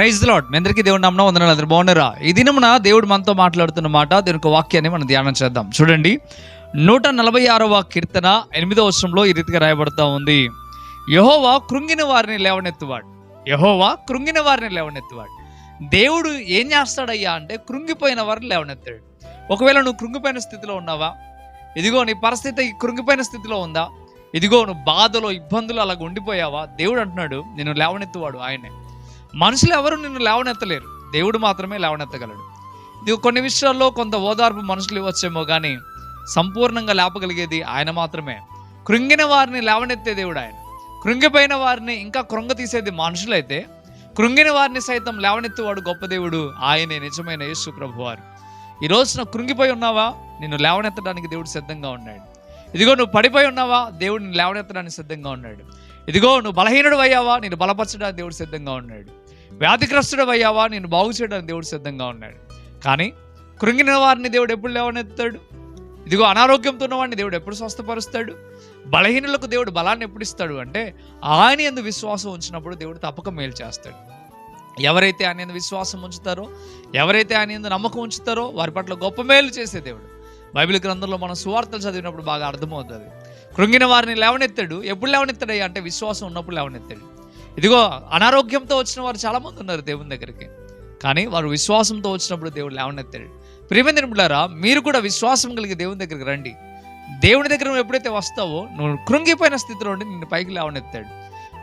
Praise lord మీ అందరికీ దేవుడు నమ్మడం వందనాలు అందరు. బాగున్నారా? ఈ దినమున దేవుడు మనతో మాట్లాడుతున్న మాట దీని ఒక వాక్యాన్ని మనం ధ్యానం చేద్దాం. చూడండి. నూట నలభై ఆరవ కీర్తన ఎనిమిదవ వర్షంలో ఈ రీతిగా రాయబడతా ఉంది. యహోవా కృంగిన వారిని లేవనెత్తువాడు. యహోవా కృంగిన వారిని లేవనెత్తువాడు. దేవుడు ఏం చేస్తాడయ్యా అంటే కృంగిపోయిన వారిని లేవనెత్తాడు. ఒకవేళ నువ్వు కృంగిపోయిన స్థితిలో ఉన్నావా? ఇదిగో నీ పరిస్థితి కృంగిపోయిన స్థితిలో ఉందా? ఇదిగో నువ్వు బాధలో ఇబ్బందులు అలాగ ఉండిపోయావా? దేవుడు అంటున్నాడు నేను లేవనెత్తువాడు ఆయనే. మనుషులు ఎవరు నిన్ను లేవనెత్తలేరు. దేవుడు మాత్రమే లేవనెత్తగలడు. ఇది కొన్ని విషయాల్లో కొంత ఓదార్పు మనుషులు ఇవ్వచ్చేమో కానీ సంపూర్ణంగా లేపగలిగేది ఆయన మాత్రమే. కృంగిన వారిని లేవనెత్తే దేవుడు ఆయన. కృంగిపోయిన వారిని ఇంకా కృంగ తీసేది మనుషులైతే కృంగిన వారిని సైతం లేవనెత్తువాడు గొప్ప దేవుడు ఆయనే నిజమైన యేసు ప్రభు వారు. ఈ రోజున కృంగిపోయి ఉన్నావా? నిన్ను లేవనెత్తడానికి దేవుడు సిద్ధంగా ఉన్నాడు. ఇదిగో నువ్వు పడిపోయి ఉన్నావా? దేవుడు నిన్ను లేవనెత్తడానికి సిద్ధంగా ఉన్నాడు. ఇదిగో నువ్వు బలహీనుడు అయ్యావా? నేను బలపరచడానికి దేవుడు సిద్ధంగా ఉన్నాడు. వ్యాధిగ్రస్తుడు అయ్యావా నేను బాగు చేయడానికి దేవుడు సిద్ధంగా ఉన్నాడు. కానీ కృంగిన వారిని దేవుడు ఎప్పుడు లేవనెత్తాడు ఇదిగో అనారోగ్యంతో ఉన్నవాడిని దేవుడు ఎప్పుడు స్వస్థపరుస్తాడు? బలహీనులకు దేవుడు బలాన్ని ఎప్పుడు ఇస్తాడు? అంటే ఆయన ఎందు విశ్వాసం ఉంచినప్పుడు దేవుడు తప్పక మేలు చేస్తాడు. ఎవరైతే ఆయన ఎందు విశ్వాసం ఉంచుతారో ఎవరైతే ఆయన ఎందు నమ్మకం ఉంచుతారో వారి పట్ల గొప్ప మేలు చేసే దేవుడు. బైబిల్ గ్రంథంలో మనం సువార్తలు చదివినప్పుడు బాగా అర్థమవుతుంది. కృంగిన వారిని లేవనెత్తాడు. ఎప్పుడు లేవనెత్తాడయ్యా? అంటే విశ్వాసం ఉన్నప్పుడు లేవనెత్తాడు. ఇదిగో అనారోగ్యంతో వచ్చిన వారు చాలా మంది ఉన్నారు దేవుని దగ్గరికి. కానీ వారు విశ్వాసంతో వచ్చినప్పుడు దేవుడు లేవనెత్తాడు. ప్రియమైన బిడ్డారా మీరు కూడా విశ్వాసం కలిగి దేవుని దగ్గరికి రండి. దేవుని దగ్గర నువ్వు ఎప్పుడైతే వస్తావో నువ్వు కృంగిపోయిన స్థితిలో ఉండి నిన్ను పైకి లేవనెత్తాడు.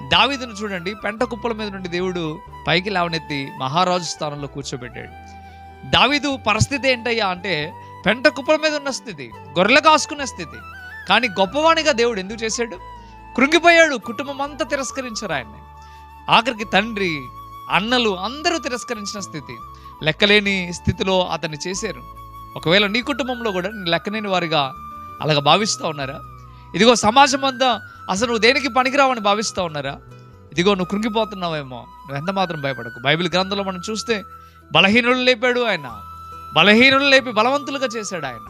దావీదును చూడండి పెంట కుప్పల మీద నుండి దేవుడు పైకి లేవనెత్తి మహారాజు స్థానంలో కూర్చోబెట్టాడు. దావీదు పరిస్థితి ఏంటయ్యా అంటే పెంట కుప్పల మీద ఉన్న స్థితి గొర్రెలు కాసుకున్న స్థితి. కానీ గొప్పవాణిగా దేవుడు ఎందుకు చేశాడు? కృంగిపోయాడు కుటుంబం అంతా తిరస్కరించారు ఆయన్ని. ఆఖరికి తండ్రి అన్నలు అందరూ తిరస్కరించిన స్థితి. లెక్కలేని స్థితిలో అతన్ని చేశారు. ఒకవేళ నీ కుటుంబంలో కూడా లెక్కలేని వారిగా అలాగ భావిస్తూ ఉన్నారా? ఇదిగో సమాజం అంతా అసలు నువ్వు దేనికి పనికిరావని భావిస్తూ ఉన్నారా? ఇదిగో నువ్వు కృంగిపోతున్నావేమో. నువ్వు ఎంత మాత్రం భయపడకు. బైబిల్ గ్రంథంలో మనం చూస్తే బలహీనులు లేపాడు ఆయన. బలహీనులు లేపి బలవంతులుగా చేశాడు ఆయన.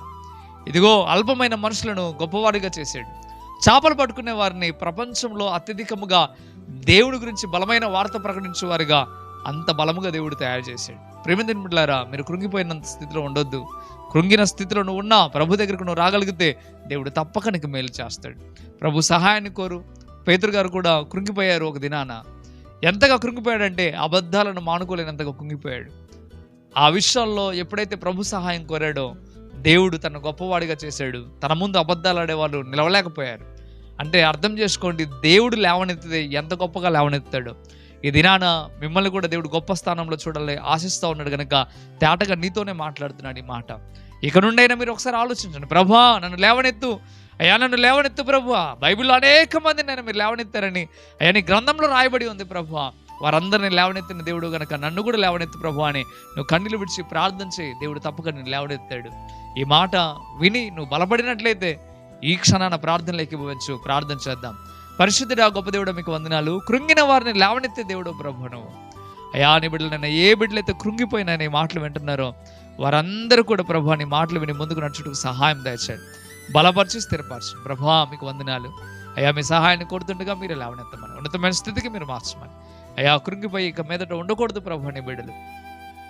ఇదిగో అల్పమైన మనుషులను గొప్పవారిగా చేశాడు. చేపలు పట్టుకునే వారిని ప్రపంచంలో అత్యధికముగా దేవుడి గురించి బలమైన వార్త ప్రకటించే వారిగా అంత బలముగా దేవుడు తయారు చేశాడు. ప్రేమిదిని బిడ్డారా మీరు కృంగిపోయినంత స్థితిలో ఉండొద్దు. కృంగిన స్థితిలో నువ్వు ఉన్నా ప్రభు దగ్గరకు నువ్వు రాగలిగితే దేవుడు తప్పక నీకు మేలు చేస్తాడు. ప్రభు సహాయాన్ని కోరు. పేతురు గారు కూడా కృంగిపోయారు ఒక దినాన. ఎంతగా కృంగిపోయాడంటే అబద్ధాలను మానుకోలేనంతగా కృంగిపోయాడు. ఆ విషయాల్లో ఎప్పుడైతే ప్రభు సహాయం కోరాడో దేవుడు తన గొప్పవాడిగా చేశాడు. తన ముందు అబద్ధాలు ఆడేవాళ్ళు నిలవలేకపోయారు. అంటే అర్థం చేసుకోండి దేవుడు లేవనెత్తితే ఎంత గొప్పగా లేవనెత్తాడు. ఈ దినాన మిమ్మల్ని కూడా దేవుడు గొప్ప స్థానంలో చూడాలి ఆశిస్తూ ఉన్నాడు కనుక తేటగా నీతోనే మాట్లాడుతున్నాడు ఈ మాట. ఇక నుండైనా మీరు ఒకసారి ఆలోచించండి ప్రభా నన్ను లేవనెత్తు. అయ్యా నన్ను లేవనెత్తు ప్రభువా బైబిల్లో అనేక మంది నేను మీరు లేవనెత్తారని అయ్యా నీ గ్రంథంలో రాయబడి ఉంది ప్రభు. వారందరిని లేవనెత్తిన దేవుడు కనుక నన్ను కూడా లేవనెత్తు ప్రభు అని నువ్వు కన్నీళ్ళు విడిచి ప్రార్థన చేయి. దేవుడు తప్పక నేను లేవనెత్తాడు. ఈ మాట విని నువ్వు బలపడినట్లయితే ఈ క్షణాన ప్రార్థనలోకి భవించు ప్రార్థన చేద్దాం. పరిశుద్ధుడా గొప్ప దేవుడు మీకు వందనాలు. కృంగిన వారిని లేవనెత్తే దేవుడు ప్రభు నువ్వు అయా నీ బిడ్డలైనా ఏ బిడ్డలైతే కృంగిపోయినా నీ మాటలు వింటున్నారో వారందరూ కూడా ప్రభు నీ మాటలు విని ముందుకు నడుచుటకు సహాయం దయచేయండి. బలపరిచి స్థిరపరచు. ప్రభా మీకు వందనాలు. అయ్యా మీ సహాయాన్ని కోరుతుండగా మీరు లేవనెత్తమని ఉన్నతమైన స్థితికి మీరు మార్చమని. అయ్యా కృంగిపోయి ఇక మీదట ఉండకూడదు ప్రభు నీ బిడ్డలు.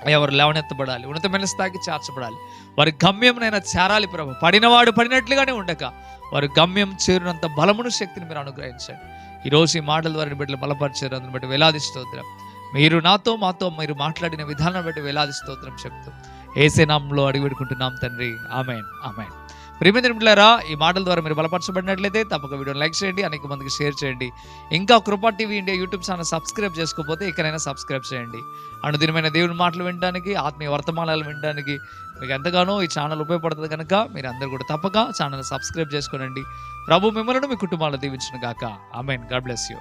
ఎవరు లేవనెత్తబడాలి ఉన్నతమైన స్థాయికి చేర్చబడాలి వారి గమ్యంనైనా చేరాలి ప్రభు. పడినవాడు పడినట్లుగానే ఉండక వారి గమ్యం చేరినంత బలమును శక్తిని మీరు అనుగ్రహించండి. ఈ రోజు ఈ మాటల ద్వారా బిడ్డలు బలపరిచారు అందుని బట్టి వేలాది స్తోత్రం. మీరు నాతో మాతో మీరు మాట్లాడిన విధానం బట్టి వేలాది స్తోత్రం చెప్తూ ఏసే నామంలో అడిగి పెట్టుకుంటున్నాం తండ్రి. Amen amen. ప్రియమైన బిడ్డలారా ఈ మాటల ద్వారా మీరు బలపరచబడినట్లయితే తప్పక వీడియోని లైక్ చేయండి అనేక మందికి షేర్ చేయండి. ఇంకా Krupa TV India YouTube channel subscribe చేసుకోకపోతే ఇక్కడైనా సబ్స్క్రైబ్ చేయండి. అనుదినమైన దేవుని మాటలు వినడానికి ఆత్మీయ వర్తమానాలు వినడానికి మీకు ఎంతగానో ఈ ఛానల్ ఉపయోగపడుతుంది కనుక మీరు అందరూ కూడా తప్పక ఛానల్ సబ్స్క్రైబ్ చేసుకోనండి. ప్రభు మిమ్మల్ని మీ కుటుంబాలను దీవించిన గాక. ఆమెన్. God bless you.